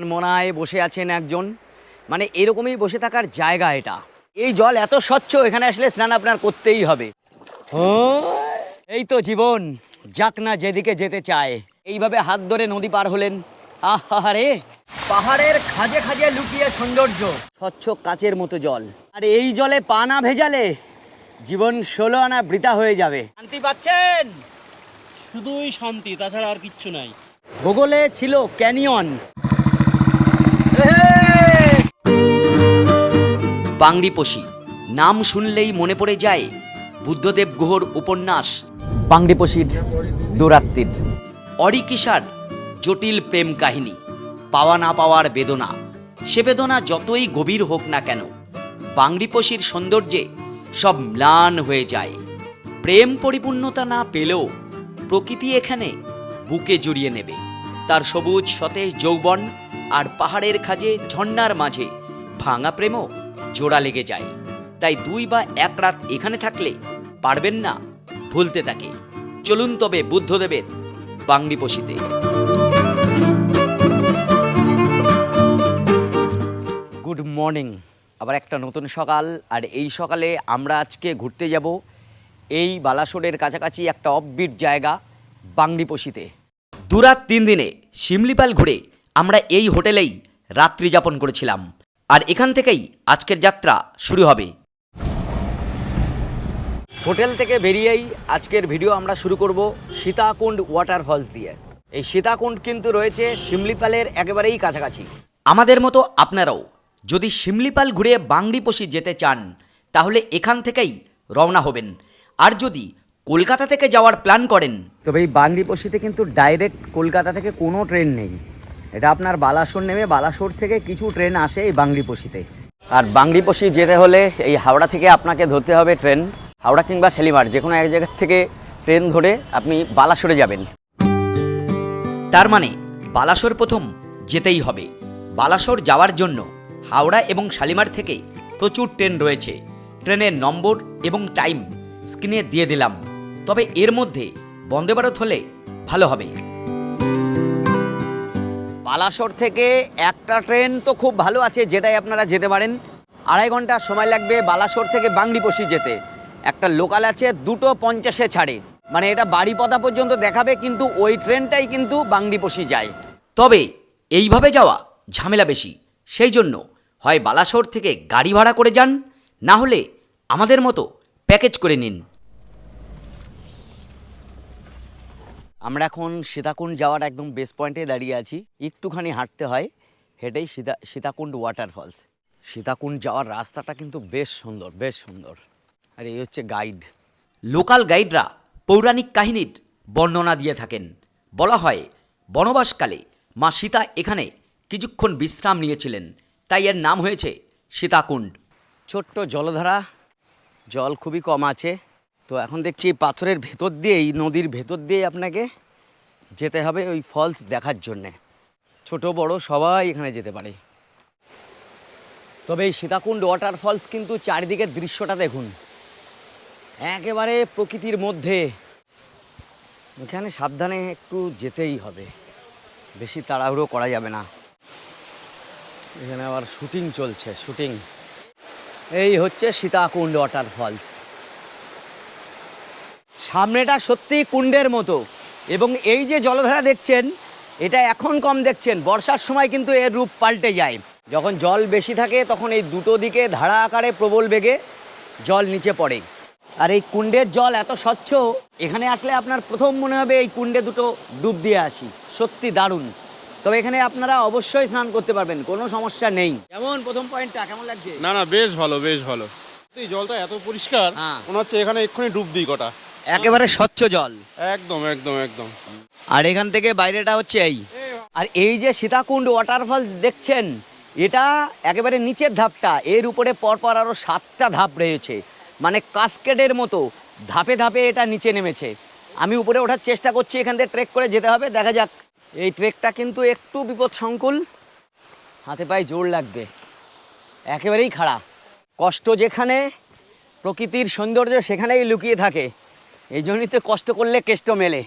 মনায় বসে আছেন একজন। মানে এরকমই বসে থাকার জায়গা এটা। এই জল এত স্বচ্ছ এখানে আসলে স্নান আপনার করতেই হবে। এই তো জীবন যাক না যেদিকে যেতে চায়। এইভাবে হাত ধরে নদী পার হলেন। আহারে পাহাড়ের খাজে খাজে লুকিয়ে সৌন্দর্য। স্বচ্ছ কাচের মতো জল। আর এই জলে পা না ভেজালে জীবন ষোলো আনা বৃথা হয়ে যাবে। শান্তি পাচ্ছেন? শুধুই শান্তি তাছাড়া আর কিচ্ছু নাই। ভূগোলে ছিল ক্যানিয়ন। বাংডিপোষি নাম শুনলেই মনে পড়ে যায় বুদ্ধদেব গুহর উপন্যাস। বাংডিপোষির দৌরাত্মির অরিকিসার জটিল প্রেম কাহিনী। পাওয়া না পাওয়ার বেদনা। সে বেদনা যতই গভীর হোক না কেন বাংডিপোষির সৌন্দর্যে সব ম্লান হয়ে যায়। প্রেম পরিপূর্ণতা না পেলেও প্রকৃতি এখানে বুকে জড়িয়ে নেবে। তার সবুজ সতেজ যৌবন আর পাহাড়ের খাজে ঝর্ণার মাঝে ভাঙা প্রেমও জোড়া লেগে যায়। তাই দুই বা এক রাত এখানে থাকলে পারবেন না ভুলতে থাকে চলুন তবে বুদ্ধদেবের বাংডিপোষিতে গুড মর্নিং আবার একটা নতুন সকাল আর এই সকালে আমরা আজকে ঘুরতে যাব এই বালাসোরের কাছাকাছি একটা অফবিট জায়গা বাংডিপোষিতে দুরাত তিন দিনে শিমলিপাল ঘুরে আমরা এই হোটেলেই রাত্রি যাপন করেছিলাম। আর এখান থেকেই আজকের যাত্রা শুরু হবে। হোটেল থেকে বেরিয়েই আজকের ভিডিও আমরা শুরু করব সীতাকুণ্ড ওয়াটারফলস দিয়ে। এই সীতাকুণ্ড কিন্তু রয়েছে শিমলিপালের একেবারেই কাছাকাছি। আমাদের মতো আপনারাও যদি শিমলিপাল ঘুরে বাংডিপোষি যেতে চান তাহলে এখান থেকেই রওনা হবেন। আর যদি কলকাতা থেকে যাওয়ার প্ল্যান করেন তবে এই বাংডিপোষিতে কিন্তু ডাইরেক্ট কলকাতা থেকে কোনো ট্রেন নেই। এটা আপনার বালাসোর নেমে বালাসোর থেকে কিছু ট্রেন আসে এই বাংডিপোষিতে আর বাংডিপোষি যেতে হলে এই হাওড়া থেকে আপনাকে ধরতে হবে ট্রেন, হাওড়া কিংবা শালিমার, যে কোনো এক জায়গা থেকে ট্রেন ধরে আপনি বালাসোরে যাবেন। তার মানে বালাসোর প্রথম যেতেই হবে। বালাসোর যাওয়ার জন্য হাওড়া এবং শালিমার থেকে প্রচুর ট্রেন রয়েছে। ট্রেনের নম্বর এবং টাইম স্ক্রিনে দিয়ে দিলাম। তবে এর মধ্যে বন্দে ভারত হলে ভালো হবে। বালাসোর থেকে একটা ট্রেন তো খুব ভালো আছে, যেটাই আপনারা যেতে পারেন। আড়াই ঘণ্টা সময় লাগবে বালাসোর থেকে বাংলিপোষি যেতে। একটা লোকাল আছে, দুটো পঞ্চাশে ছাড়ে। মানে এটা বাড়িপদা পর্যন্ত দেখাবে, কিন্তু ওই ট্রেনটাই কিন্তু বাংলিপোষি যায়। তবে এইভাবে যাওয়া ঝামেলা বেশি। সেই জন্য হয় বালাসোর থেকে গাড়ি ভাড়া করে যান, না হলে আমাদের মতো প্যাকেজ করে নিন। আমরা এখন সীতাকুণ্ড যাওয়ার একদম বেস পয়েন্টে দাঁড়িয়ে আছি। একটুখানি হাঁটতে হয় হেঁটেই সীতা সীতাকুণ্ড ওয়াটারফলস সীতাকুণ্ড যাওয়ার রাস্তাটা কিন্তু বেশ সুন্দর বেশ সুন্দর। আর এই হচ্ছে গাইড লোকাল গাইডরা পৌরাণিক কাহিনীর বর্ণনা দিয়ে থাকেন। বলা হয় বনবাসকালে মা সীতা এখানে কিছুক্ষণ বিশ্রাম নিয়েছিলেন। তাই এর নাম হয়েছে সীতাকুণ্ড। ছোট্ট জলধারা জল খুবই কম আছে। তো এখন দেখছি পাথরের ভেতর দিয়েই, নদীর ভেতর দিয়েই আপনাকে যেতে হবে ওই ফলস দেখার জন্যে। ছোট, বড় সবাই এখানে যেতে পারে। তবে এই সীতাকুণ্ড ওয়াটার ফলস কিন্তু চারিদিকের দৃশ্যটা দেখুন। একেবারে প্রকৃতির মধ্যে। এখানে সাবধানে একটু যেতেই হবে। বেশি তাড়াহুড়ো করা যাবে না। এখানে আবার শুটিং চলছে শুটিং এই হচ্ছে সীতাকুণ্ড ওয়াটার ফলস সামনেটা সত্যি কুণ্ডের মতো। এবং এই যে জলধারা দেখছেন এটা এখন কম দেখছেন। বর্ষার সময় কিন্তু এর রূপ পাল্টে যায়। যখন জল বেশি থাকে তখন এই দুটো দিকে ধারা আকারে প্রবল বেগে জল নিচে পড়ে। আর এই কুণ্ডের জল এত স্বচ্ছ এখানে আসলে আপনার প্রথম মনে হবে এই কুণ্ডে দুটো ডুব দিয়ে আসি। সত্যি দারুণ। তবে এখানে আপনারা অবশ্যই স্নান করতে পারবেন কোনো সমস্যা নেই। কেমন প্রথম পয়েন্টটা কেমন লাগছে? না না বেশ ভালো বেশ ভালো। এই জলটা এত পরিষ্কার হ্যাঁ। মনে হচ্ছে এখানে এক্ষুনি ডুব দিই কটা। একেবারে স্বচ্ছ জল। একদম একদম একদম। আর এখান থেকে বাইরেটা হচ্ছে এই। আর এই যে সীতাকুণ্ড ওয়াটারফল দেখছেন এটা একেবারে নিচের ধাপটা। এর উপরে পরপর আরও সাতটা ধাপ রয়েছে। মানে কাস্কেডের মতো। ধাপে ধাপে এটা নিচে নেমেছে। আমি উপরে ওঠার চেষ্টা করছি এখান থেকে ট্রেক করে যেতে হবে। দেখা যাক। এই ট্রেকটা কিন্তু একটু বিপদ সংকুল হাতে পায়ে জোর লাগবে। একেবারেই খাড়া। কষ্ট যেখানে প্রকৃতির সৌন্দর্য সেখানেই লুকিয়ে থাকে। এই জন্যই তো কষ্ট করলে কেষ্ট মেলে।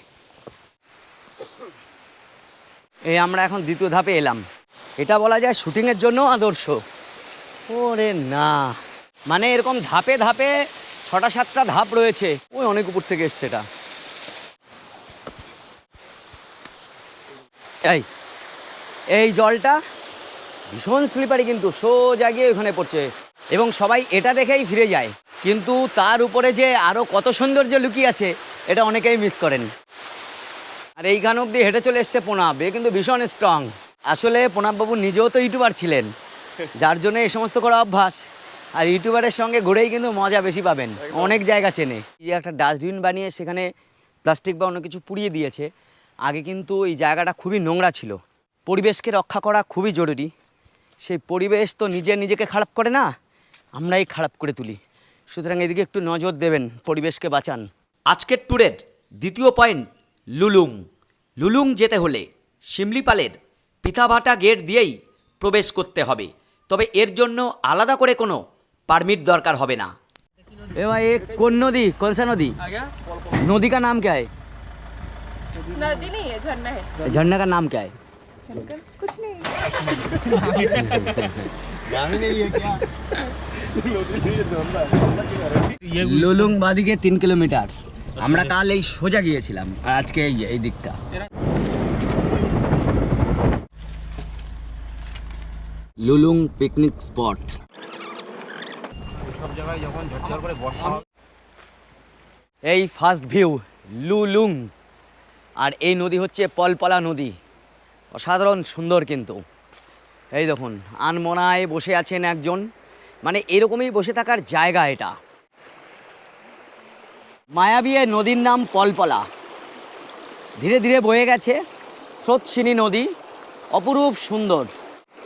এই আমরা এখন দ্বিতীয় ধাপে এলাম। এটা বলা যায় শুটিংয়ের জন্য আদর্শ। ওরে না। মানে এরকম ধাপে ধাপে ছটা, সাতটা ধাপ রয়েছে। ওই অনেক উপর থেকে এসছে এটা। এই এই জলটা ভীষণ স্লিপারি কিন্তু সোজা গিয়ে ওখানে পড়ছে। এবং সবাই এটা দেখেই ফিরে যায়। কিন্তু তার উপরে যে আরও কত সৌন্দর্য লুকিয়ে আছে এটা অনেকেই মিস করেন। আর এইখান অব্দি হেঁটে চলে এসছে প্রণাব এ কিন্তু ভীষণ স্ট্রং আসলে প্রণাববাবু নিজেও তো ইউটিউবার ছিলেন যার জন্য এই সমস্ত করা অভ্যাস। আর ইউটিউবারের সঙ্গে ঘুরেই কিন্তু মজা বেশি পাবেন অনেক জায়গা চেনে। এই একটা ডাস্টবিন বানিয়ে সেখানে প্লাস্টিক বা অন্য কিছু পুড়িয়ে দিয়েছে। আগে কিন্তু এই জায়গাটা খুবই নোংরা ছিল। পরিবেশকে রক্ষা করা খুবই জরুরি। সেই পরিবেশ তো নিজে নিজেকে খারাপ করে না আমরাই খারাপ করে তুলি। সুতরাং এদিকে একটু নজর দেবেন পরিবেশকে বাঁচান আজকের ট্যুরের দ্বিতীয় পয়েন্ট লুলুং লুলুং যেতে হলে শিমলিপালের পিথাভাটা গেট দিয়েই প্রবেশ করতে হবে তবে এর জন্য আলাদা করে কোনো পারমিট দরকার হবে না এবার এ কোন নদী কোন সা নদী नदी का नाम क्या है नदी नहीं है झरना है झरना का नाम क्या है कुछ नहीं লুলুং বাদিকে তিন কিলোমিটার। আমরা কাল এই সোজা গিয়েছিলাম, আর আজকে এই এই দিকটা। Lulung picnic spot. এই ফার্স্ট ভিউ লুলুং। আর এই নদী হচ্ছে পলপলা নদী। অসাধারণ সুন্দর কিন্তু। এই দেখুন, আনমনায় বসে আছেন একজন। মানে এরকমই বসে থাকার জায়গা এটা। মায়াবিয়ে নদীর নাম পলপলা। ধীরে ধীরে বয়ে গেছে স্রোতসিনী নদী, অপরূপ সুন্দর।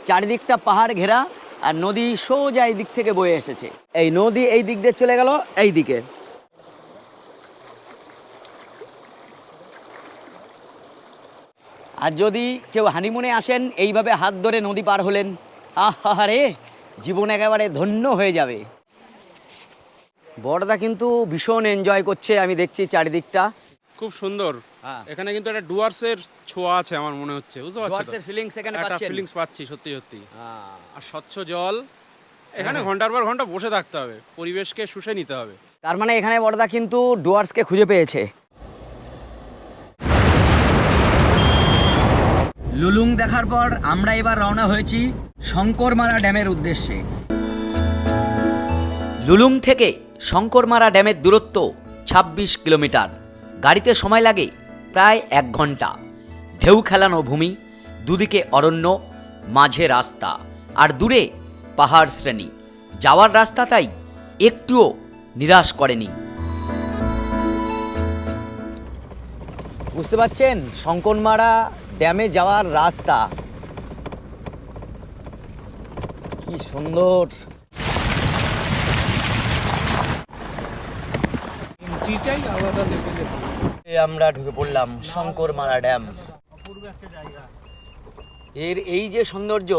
চারিদিকটা পাহাড় ঘেরা আর নদী সোজা এই দিক থেকে বয়ে এসেছে। এই নদী এই দিক দিয়ে চলে গেল এই দিকে। আর যদি কেউ হানিমুনে আসেন, এইভাবে হাত ধরে নদী পার হলেন আহারে জীবন একেবারে ধন্য হয়ে যাবে বড়দা কিন্তু ভীষণ এনজয় করছে আমি দেখছি চারিদিকটা খুব সুন্দর হ্যাঁ। এখানে কিন্তু একটা ডুয়ার্সের ছোঁয়া আছে আমার মনে হচ্ছে বুঝতে পারছ ডুয়ার্সের feelings এখানে একটা পাচ্ছেন? ফিলিংস পাচ্ছি সত্যি সত্যি হ্যাঁ। আর স্বচ্ছ জল এখানে হ্যাঁ। ঘণ্টার পর ঘণ্টা বসে থাকতে হবে পরিবেশকে শুষে নিতে হবে তার মানে এখানে বড়দা কিন্তু ডুয়ার্সকে খুঁজে পেয়েছে লুলুং দেখার পর আমরা এবার রওনা হয়েছি শঙ্করমারা ড্যামের উদ্দেশ্যে। লুলুং থেকে শঙ্করমারা ড্যামের দূরত্ব ২৬ কিলোমিটার। গাড়িতে সময় লাগে প্রায় এক ঘণ্টা। ঢেউ খেলানো ভূমি, দুদিকে অরণ্য, মাঝে রাস্তা, আর দূরে পাহাড় শ্রেণি। যাওয়ার রাস্তা তাই একটুও নিরাশ করেনি। বুঝতে পারছেন? শঙ্করমারা ড্যামে যাওয়ার রাস্তা সুন্দর। আমরা ঢুকে পড়লাম শঙ্করমারা ড্যাম। এর এই যে সৌন্দর্য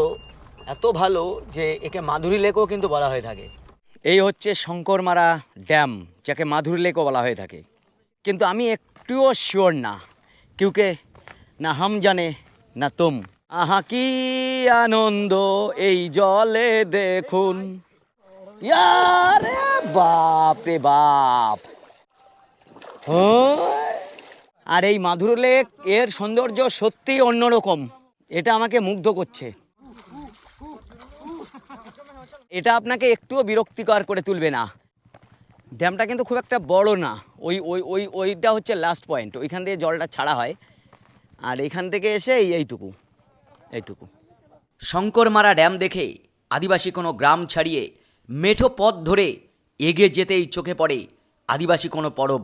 এত ভালো যে একে মাধুরী লেকও কিন্তু বলা হয়ে থাকে। এই হচ্ছে শঙ্করমারা ড্যাম যাকে মাধুরী লেকও বলা হয়ে থাকে। কিন্তু আমি একটুও শিওর না কিউকে না হাম জানে না তুম। আহা, কি আনন্দ এই জলে দেখুন। ইয়ারে বাপ রে বাপ। হয়। আর এই মাধুর লেক, এর সৌন্দর্য সত্যিই অন্যরকম। এটা আমাকে মুগ্ধ করছে। এটা আপনাকে একটুও বিরক্তিকর করে তুলবে না। ড্যামটা কিন্তু খুব একটা বড় না। ওই ওই ওই, ওইটা হচ্ছে লাস্ট পয়েন্ট ওইখান দিয়ে জলটা ছাড়া হয়। আর এখান থেকে এসে এই এইটুকু। এইটুকু। শঙ্করমারা ড্যাম দেখে আদিবাসী কোনো গ্রাম ছাড়িয়ে মেঠো পথ ধরে এগিয়ে যেতেই চোখে পড়ে আদিবাসী কোনো পরব।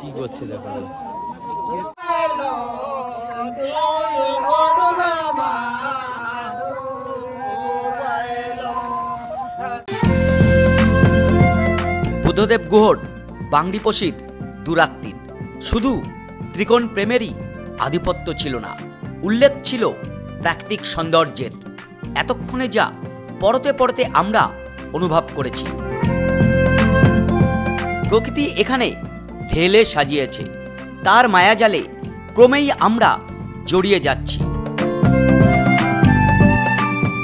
কি করছে বুদ্ধদেব গুহর বাংডিপোষির দুরাত্মীর শুধু ত্রিকোণ প্রেমেরই আধিপত্য ছিল না, উল্লেখ ছিল প্রাকৃতিক সৌন্দর্যের। এতক্ষণে যা পরতে পরতে আমরা অনুভব করেছি। প্রকৃতি এখানে ঢেলে সাজিয়েছে, তার মায়াজালে ক্রমেই আমরা জড়িয়ে যাচ্ছি।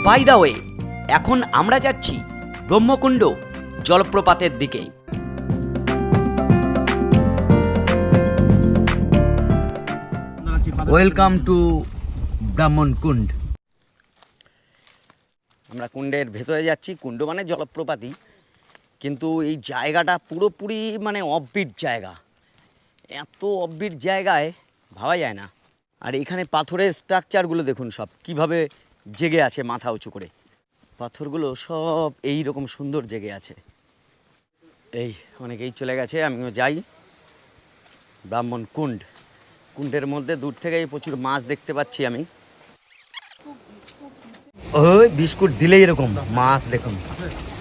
বাই দা ওয়ে এখন আমরা যাচ্ছি ব্রহ্মকুণ্ড জলপ্রপাতের দিকে। ওয়েলকাম টু ব্রাহ্মণ কুণ্ড আমরা কুণ্ডের ভেতরে যাচ্ছি। কুণ্ড মানে জলপ্রপাতই। কিন্তু এই জায়গাটা পুরোপুরি মানে অফবিট জায়গা। এত অফবিট জায়গায় ভাবা যায় না। আর এখানে পাথরের স্ট্রাকচারগুলো দেখুন সব। কীভাবে জেগে আছে মাথা উঁচু করে। পাথরগুলো সব এই রকম সুন্দর জেগে আছে। এই অনেকেই চলে গেছে আমিও যাই। ব্রাহ্মণ কুণ্ড কুণ্ডের মধ্যে দূর থেকেই প্রচুর মাছ দেখতে পাচ্ছি আমি। ওই বিস্কুট দিলেই এরকম মাছ দেখুন।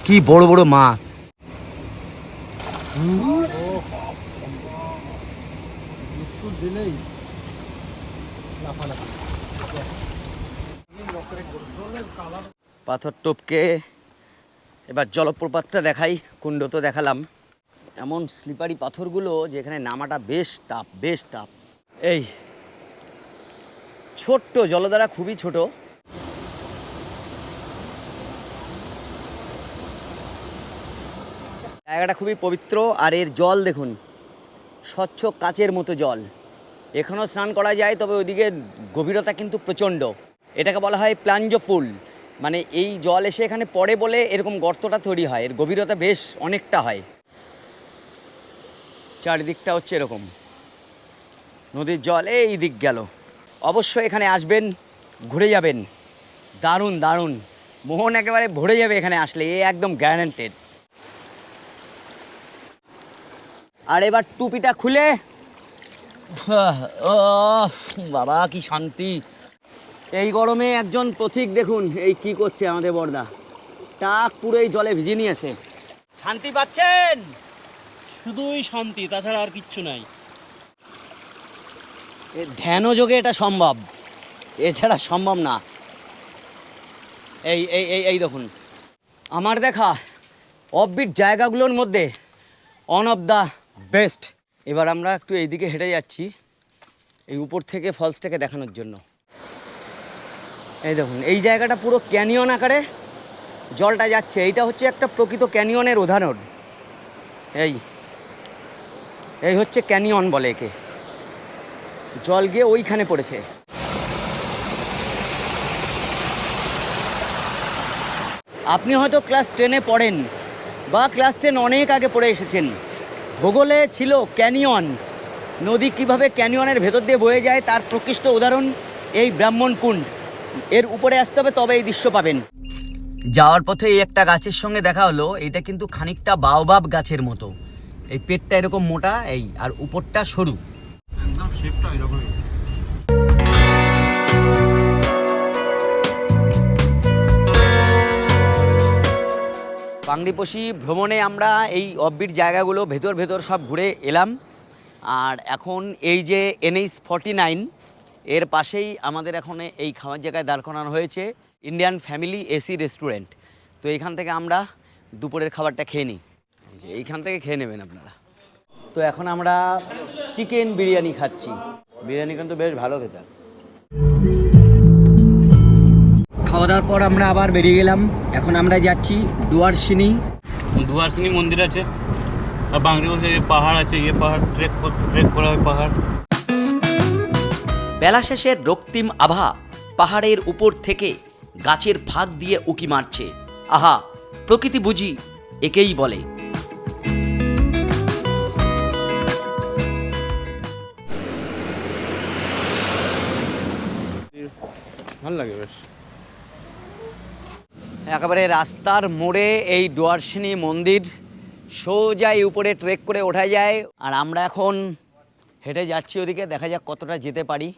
কি বড় বড় মাছ। পাথর টপকে এবার জলপ্রপাতটা দেখাই কুণ্ড তো দেখালাম। এমন স্লিপারি পাথরগুলো যেখানে নামাটা বেশ টাফ বেশ টাফ এই, ছোট্ট জলধারা খুবই ছোট। জায়গাটা খুবই পবিত্র, আর এর জল দেখুন, স্বচ্ছ কাচের মতো জল। এখানেও স্নান করা যায়, তবে ওইদিকে গভীরতা কিন্তু প্রচণ্ড। এটাকে বলা হয় প্লাঞ্জ পুল মানে এই জল এসে এখানে পড়ে বলে এরকম গর্তটা তৈরি হয়। এর গভীরতা বেশ অনেকটা হয়। চারিদিকটা হচ্ছে এরকম। নদীর জল এই দিক গেল। অবশ্যই এখানে আসবেন, ঘুরে যাবেন। দারুণ দারুণ। মোহন একেবারে ভরে যাবে এখানে আসলে, এ একদম গ্যারান্টেড আর এবার টুপিটা খুলে বাবা, কি শান্তি। এই গরমে একজন পথিক দেখুন, এই কি করছে আমাদের বর্দা। টাক পুরো এই জলে ভিজে নিয়েছে। শান্তি পাচ্ছেন? শুধুই শান্তি, তাছাড়া আর কিচ্ছু নাই। ধ্যানযোগে এটা সম্ভব। এছাড়া সম্ভব না। এই এই এই এই দেখুন। আমার দেখা অফবিট জায়গাগুলোর মধ্যে অন অফ দ্য বেস্ট এবার আমরা একটু এইদিকে হেঁটে যাচ্ছি, এই উপর থেকে ফলসটাকে দেখানোর জন্য। এই দেখুন, এই জায়গাটা পুরো ক্যানিয়ন আকারে জলটা যাচ্ছে। এইটা হচ্ছে একটা প্রকৃত ক্যানিয়নের উদাহরণ। এই এই হচ্ছে ক্যানিয়ন বলে একে। জল গিয়ে ওইখানে পড়েছে। আপনি হয়তো ক্লাস টেনে পড়েন বা ক্লাস টেন অনেক আগে পড়ে এসেছেন। ভূগোলে ছিল ক্যানিয়ন। নদী কীভাবে ক্যানিয়নের ভেতর দিয়ে বয়ে যায় তার প্রকৃষ্ট উদাহরণ এই ব্রাহ্মণ কুণ্ড। এর উপরে আসতে হবে, তবে এই দৃশ্য পাবেন। যাওয়ার পথে এই একটা গাছের সঙ্গে দেখা হলো, এটা কিন্তু খানিকটা বাওবাব গাছের মতো। এই পেটটা এরকম মোটা, এই, আর উপরটা সরু। শেপটা ভ্রমণে আমরা এই অব্বির জায়গাগুলো ভেতর ভেতর সব ঘুরে এলাম। আর এখন এই যে এনএইচ ফর্টি নাইন এর পাশেই আমাদের এখন এই খাওয়ার জায়গায় দাঁড় করানো হয়েছে ইন্ডিয়ান ফ্যামিলি এসি রেস্টুরেন্ট তো এইখান থেকে আমরা দুপুরের খাবারটা খেয়ে নিই। যে এইখান থেকে খেয়ে নেবেন আপনারা। তো এখন আমরা চিকেন বিরিয়ানি খাচ্ছি। বিরিয়ানি কিন্তু বেশ ভালো খেতে। খাওয়া দাওয়ার পর আমরা আবার বেরিয়ে গেলাম। এখন আমরা যাচ্ছি ডুয়ারসিনি দুয়ারসিনী মন্দির আছে আর বাংলা বলছে পাহাড় আছে ইয়ে পাহাড় ট্রেক ট্রেক করা হয় পাহাড়। বেলা শেষের রক্তিম আভা পাহাড়ের উপর থেকে গাছের ফাঁক দিয়ে উকি মারছে। আহা প্রকৃতি বুঝি একেই বলে। ভালো লাগে বেশ। একেবারে রাস্তার মোড়ে এই ডুয়ার্সিনী মন্দির সোজাই উপরে ট্রেক করে ওঠা যায়। আর আমরা এখন হেঁটে যাচ্ছি ওদিকে, দেখা যাক কতটা যেতে পারি।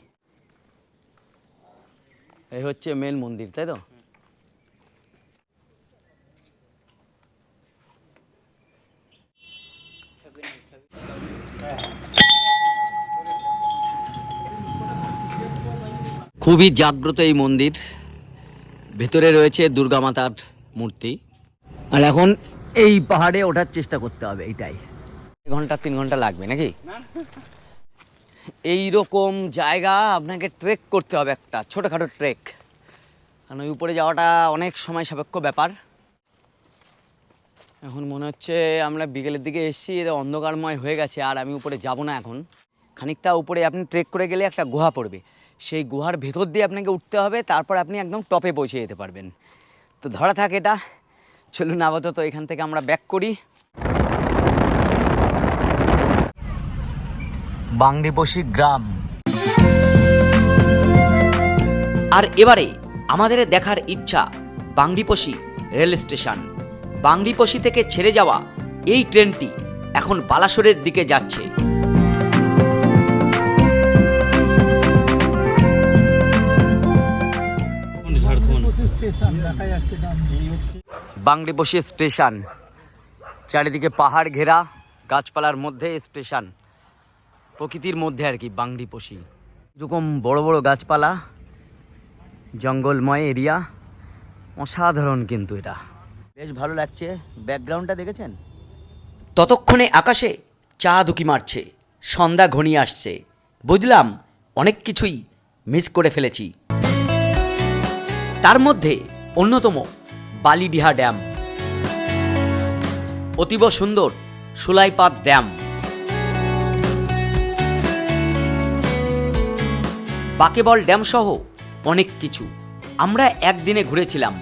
এই হচ্ছে মেন মন্দির, তাই তো? খুবই জাগ্রত এই মন্দির। ভেতরে রয়েছে দুর্গা মাতার মূর্তি। আর এখন এই পাহাড়ে ওঠার চেষ্টা করতে হবে, এইটাই। ঘণ্টা, তিন ঘণ্টা লাগবে নাকি? এই রকম জায়গা আপনাকে ট্রেক করতে হবে একটা, ছোটোখাটো ট্রেক কারণ ওই উপরে যাওয়াটা অনেক সময় সাপেক্ষ ব্যাপার। এখন মনে হচ্ছে আমরা বিকেলের দিকে এসেছি এটা অন্ধকারময় হয়ে গেছে, আর আমি উপরে যাব না এখন। খানিকটা উপরে আপনি ট্রেক করে গেলে একটা গুহা পড়বে। সেই গুহার ভেতর দিয়ে আপনাকে উঠতে হবে, তারপর আপনি একদম টপে পৌঁছে যেতে পারবেন। তো ধরা থাক এটা। চলুন আপাতত এখান থেকে আমরা ব্যাক করি। বাংডিপোষি গ্রাম। আর এবারে আমাদের দেখার ইচ্ছা বাংডিপোষি রেল স্টেশন। বাংডিপোষি থেকে ছেড়ে যাওয়া এই ট্রেনটি এখন বালাসোরের দিকে যাচ্ছে। বাংডিপোষি স্টেশন। চারিদিকে পাহাড় ঘেরা, গাছপালার মধ্যে স্টেশন। প্রকৃতির মধ্যে আর কি বাংডিপোষি এরকম বড় বড় গাছপালা, জঙ্গলময় এরিয়া, অসাধারণ কিন্তু এটা। বেশ ভালো লাগছে। ব্যাকগ্রাউন্ডটা দেখেছেন? ততক্ষণে আকাশে চা দুকি মারছে, সন্ধ্যা ঘনিয়ে আসছে। বুঝলাম অনেক কিছুই মিস করে ফেলেছি। তার মধ্যে অন্যতম বালিডিহা ড্যাম। অতীব সুন্দর সুলাইপাত ড্যাম। বাকেবল ড্যাম সহ অনেক কিছু। আমরা একদিনে ঘুরেছিলাম,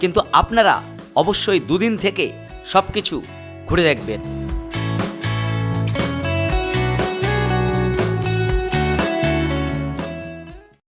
কিন্তু আপনারা অবশ্যই দুদিন থেকে সব কিছু ঘুরে দেখবেন।